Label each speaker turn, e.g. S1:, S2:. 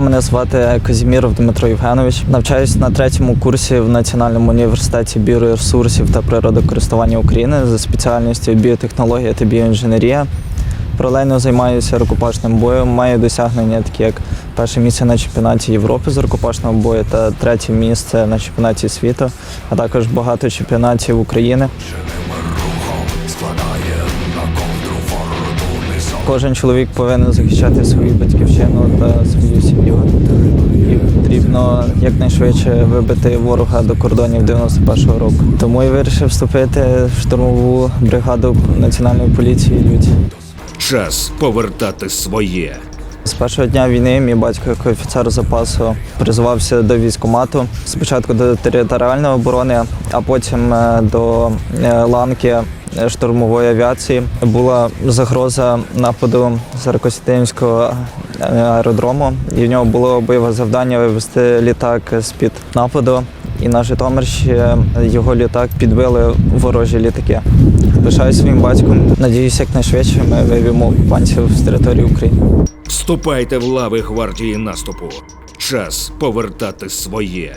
S1: Мене звати Казіміров Дмитро Євгенович. Навчаюсь на третьому курсі в Національному університеті біоресурсів та природокористування України за спеціальністю біотехнологія та біоінженерія. Паралельно займаюся рукопашним боєм. Маю досягнення, такі як перше місце на чемпіонаті Європи з рукопашного бою та третє місце на чемпіонаті світу, а також багато чемпіонатів України. Кожен чоловік повинен захищати свою батьківщину потрібно якнайшвидше вибити ворога до кордонів 91-го року. Тому я вирішив вступити в штурмову бригаду національної поліції Людь.
S2: Час повертати своє.
S1: З першого дня війни мій батько, як офіцер запасу, призивався до військкомату. Спочатку до територіальної оборони, а потім е, до е, ланки штурмової авіації. Була загроза нападу з Аркосітинського е, аеродрому, і в нього було бойове завдання вивести літак з-під нападу. І на Житомирщі його літак підбили ворожі літаки. Пишаюсь своїм батьком. Надіюсь, якнайшвидше ми вивімо окупантів з території України.
S2: Вступайте в лави гвардії наступу. Час повертати своє.